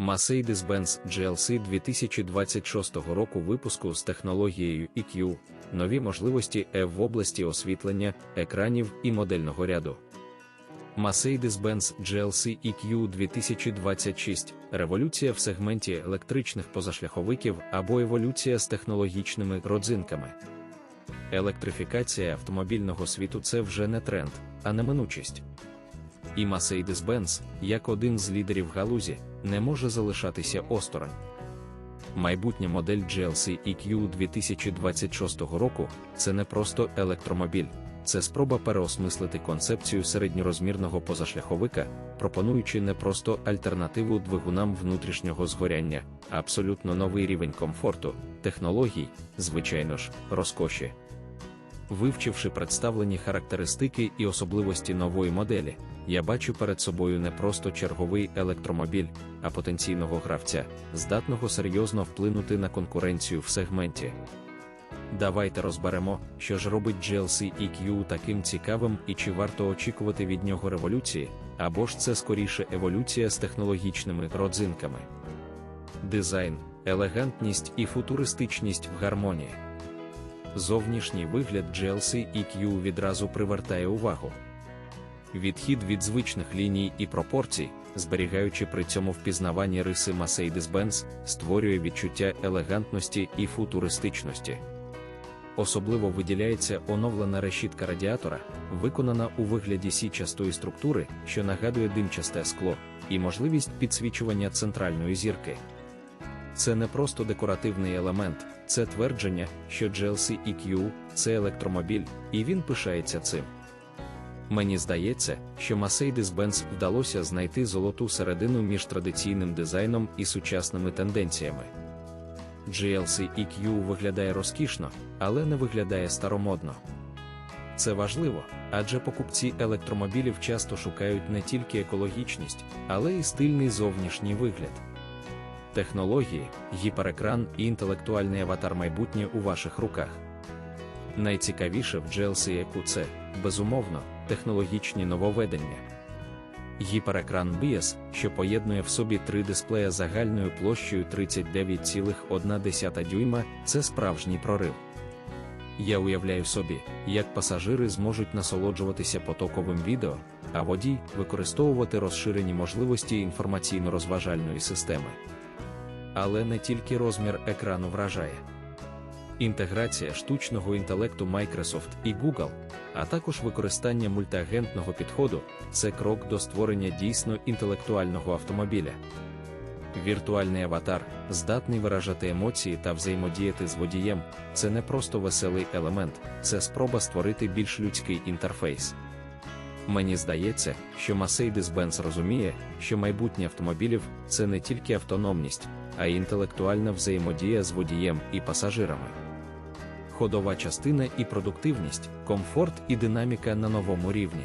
Mercedes-Benz GLC 2026 року випуску з технологією EQ, нові можливості E в області освітлення, екранів і модельного ряду. Mercedes-Benz GLC EQ 2026 революція в сегменті електричних позашляховиків або еволюція з технологічними родзинками. Електрифікація автомобільного світу це вже не тренд, а неминучість. І Mercedes-Benz, як один з лідерів галузі, не може залишатися осторонь. Майбутня модель GLC EQ 2026 року це не просто електромобіль, це спроба переосмислити концепцію середньорозмірного позашляховика, пропонуючи не просто альтернативу двигунам внутрішнього згоряння, а абсолютно новий рівень комфорту, технологій, звичайно ж, розкоші. Вивчивши представлені характеристики і особливості нової моделі, я бачу перед собою не просто черговий електромобіль, а потенційного гравця, здатного серйозно вплинути на конкуренцію в сегменті. Давайте розберемо, що ж робить GLC EQ таким цікавим і чи варто очікувати від нього революції, або ж це скоріше еволюція з технологічними родзинками. Дизайн, елегантність і футуристичність в гармонії. Зовнішній вигляд GLC EQ відразу привертає увагу. Відхід від звичних ліній і пропорцій, зберігаючи при цьому впізнавані риси Mercedes-Benz, створює відчуття елегантності і футуристичності. Особливо виділяється оновлена решітка радіатора, виконана у вигляді січастої структури, що нагадує димчасте скло, і можливість підсвічування центральної зірки. Це не просто декоративний елемент, це твердження, що GLC EQ – це електромобіль, і він пишається цим. Мені здається, що Mercedes-Benz вдалося знайти золоту середину між традиційним дизайном і сучасними тенденціями. GLC EQ виглядає розкішно, але не виглядає старомодно. Це важливо, адже покупці електромобілів часто шукають не тільки екологічність, але й стильний зовнішній вигляд. Технології, гіперекран і інтелектуальний аватар майбутнє у ваших руках. Найцікавіше в GLC це, безумовно, технологічні нововведення. Гіперекран BIAS, що поєднує в собі три дисплея загальною площею 39,1 дюйма, це справжній прорив. Я уявляю собі, як пасажири зможуть насолоджуватися потоковим відео, а водій використовувати розширені можливості інформаційно-розважальної системи. Але не тільки розмір екрану вражає. Інтеграція штучного інтелекту Microsoft і Google, а також використання мультиагентного підходу це крок до створення дійсно інтелектуального автомобіля. Віртуальний аватар, здатний виражати емоції та взаємодіяти з водієм, це не просто веселий елемент, це спроба створити більш людський інтерфейс. Мені здається, що Mercedes-Benz розуміє, що майбутнє автомобілів це не тільки автономність, а й інтелектуальна взаємодія з водієм і пасажирами. Ходова частина і продуктивність, комфорт і динаміка на новому рівні.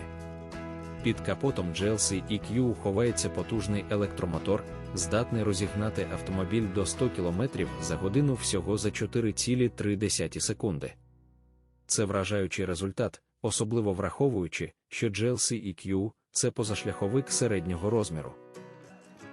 Під капотом GLC EQ ховається потужний електромотор, здатний розігнати автомобіль до 100 км за годину всього за 4,3 секунди. Це вражаючий результат, особливо враховуючи, що GLC EQ – це позашляховик середнього розміру.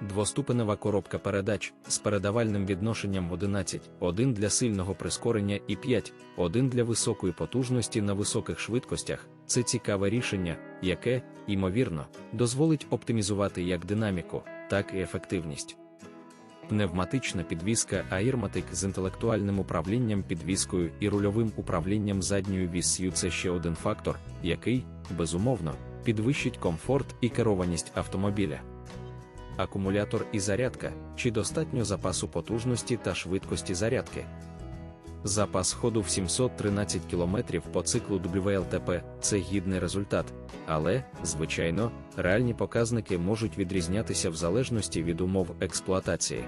Двоступенева коробка передач з передавальним відношенням 11, 1 для сильного прискорення і 5, 1 для високої потужності на високих швидкостях це цікаве рішення, яке, ймовірно, дозволить оптимізувати як динаміку, так і ефективність. Пневматична підвізка Airmatic з інтелектуальним управлінням підвіскою і рульовим управлінням задньою віссю це ще один фактор, який, безумовно, підвищить комфорт і керованість автомобіля акумулятор і зарядка, чи достатньо запасу потужності та швидкості зарядки. Запас ходу в 713 км по циклу WLTP це гідний результат, але, звичайно, реальні показники можуть відрізнятися в залежності від умов експлуатації.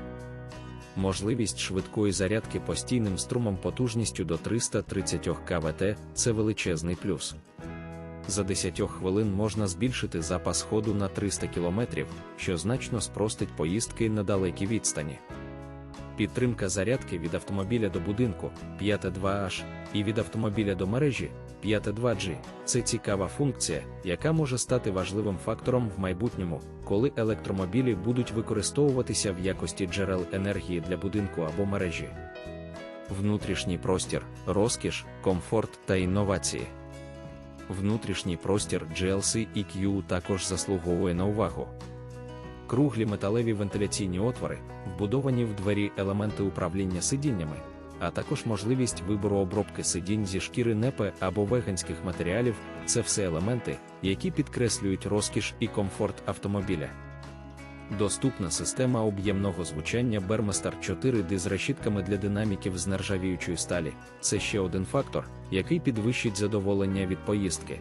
Можливість швидкої зарядки постійним струмом потужністю до 330 кВт це величезний плюс за 10 хвилин можна збільшити запас ходу на 300 км, що значно спростить поїздки на далекі відстані. Підтримка зарядки від автомобіля до будинку 5.2H і від автомобіля до мережі 5.2G це цікава функція, яка може стати важливим фактором в майбутньому, коли електромобілі будуть використовуватися в якості джерел енергії для будинку або мережі. Внутрішній простір, розкіш, комфорт та інновації. Внутрішній простір GLC EQ також заслуговує на увагу. Круглі металеві вентиляційні отвори, вбудовані в двері елементи управління сидіннями, а також можливість вибору обробки сидінь зі шкіри непе або веганських матеріалів це все елементи, які підкреслюють розкіш і комфорт автомобіля. Доступна система об'ємного звучання Bermaster 4D з решітками для динаміків з нержавіючої сталі це ще один фактор, який підвищить задоволення від поїздки.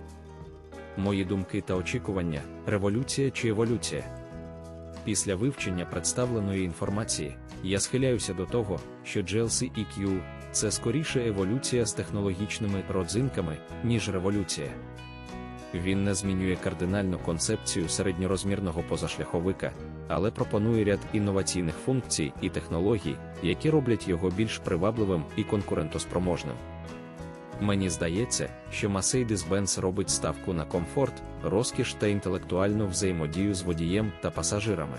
Мої думки та очікування революція чи еволюція. Після вивчення представленої інформації я схиляюся до того, що GLC EQ – це скоріше еволюція з технологічними родзинками, ніж революція. Він не змінює кардинальну концепцію середньорозмірного позашляховика, але пропонує ряд інноваційних функцій і технологій, які роблять його більш привабливим і конкурентоспроможним. Мені здається, що Mercedes-Benz робить ставку на комфорт, розкіш та інтелектуальну взаємодію з водієм та пасажирами.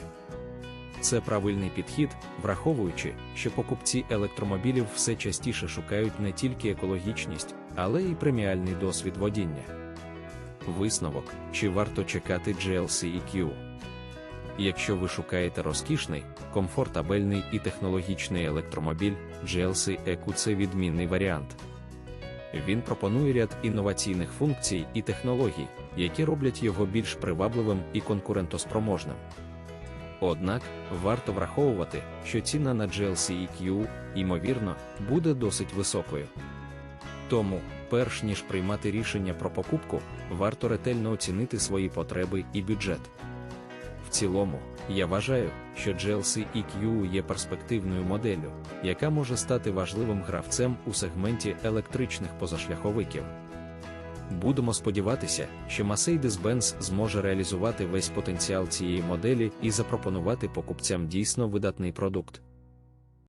Це правильний підхід, враховуючи, що покупці електромобілів все частіше шукають не тільки екологічність, але й преміальний досвід водіння. Висновок, чи варто чекати GLC EQ? Якщо ви шукаєте розкішний, комфортабельний і технологічний електромобіль, GLC EQ – це відмінний варіант. Він пропонує ряд інноваційних функцій і технологій, які роблять його більш привабливим і конкурентоспроможним. Однак варто враховувати, що ціна на GLC EQ, ймовірно, буде досить високою. Тому, перш ніж приймати рішення про покупку, варто ретельно оцінити свої потреби і бюджет. В цілому, я вважаю, що GLC EQ є перспективною моделлю, яка може стати важливим гравцем у сегменті електричних позашляховиків. Будемо сподіватися, що Mercedes-Benz зможе реалізувати весь потенціал цієї моделі і запропонувати покупцям дійсно видатний продукт.